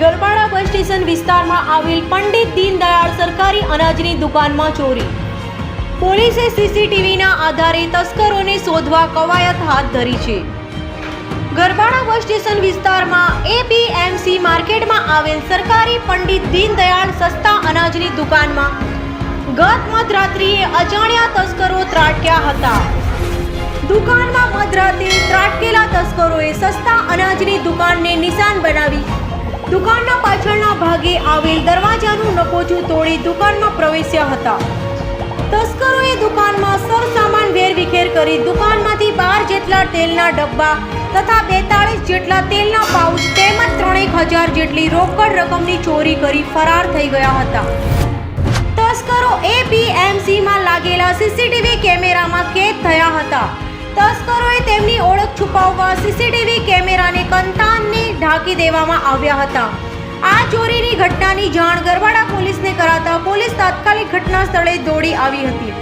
Garbada bus station વિસ્તારમાં આવેલ પંડિત દીનદયાળ સરકારી અનાજની દુકાનમાં ચોરી. પોલીસે સીસીટીવીના આધારે તસ્કરોને શોધવા કવાયત હાથ ધરી છે. ગરબાડા બસ સ્ટેશન વિસ્તારમાં એપીએમસી માર્કેટમાં આવેલ સરકારી પંડિત દીનદયાળ સસ્તા અનાજની દુકાનમાં ગત મધરાત્રિએ અજાણ્યા તસ્કરો ત્રાટક્યા હતા. દુકાનમાં મધરાતે ત્રાટકેલા તસ્કરોએ સસ્તા અનાજની દુકાનને નિશાન બનાવી દુકાનના પાછળના ભાગે આવેલ દરવાજાનું નકોચું તોડી દુકાનમાં પ્રવેશ્યા હતા. તસ્કરોએ દુકાનમાં સરસામાન વેરવિખેર કરી દુકાનમાંથી બાર જેટલા તેલના ડબ્બા તથા બેતાળીસ જેટલા તેલના પાઉચ તેમજ ત્રણેક હજાર જેટલી રોકડ રકમની ચોરી કરી ફરાર થઈ ગયા હતા. તસ્કરો એપીએમસીમાં લાગેલા સીસીટીવી કેમેરામાં કેદ થયા હતા. તસ્કરોએ તેમની ઓળખ છુપાવવા સીસીટીવી કેમેરાને કંતાનને ઢાંકી દેવામાં આવ્યા હતા. આ ચોરીની ઘટનાની જાણ ગરવાડા પોલીસને કરાતા પોલીસ તાત્કાલિક ઘટના સ્થળે દોડી આવી હતી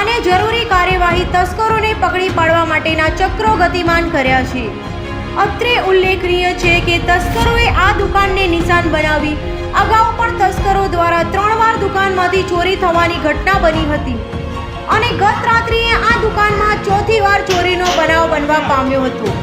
અને જરૂરી કાર્યવાહી તસ્કરોને પકડી પાડવા માટેના ચક્રો ગતિમાન કર્યા છે. અત્રે ઉલ્લેખનીય છે કે તસ્કરોએ આ દુકાનને નિશાન બનાવી, અગાઉ પણ તસ્કરો દ્વારા ત્રણ વાર દુકાનમાંથી ચોરી થવાની ઘટના બની હતી અને ગત રાત્રિએ આ દુકાનમાં ચોથી વાર ચોરીનો બનાવ બનવા પામ્યો હતો.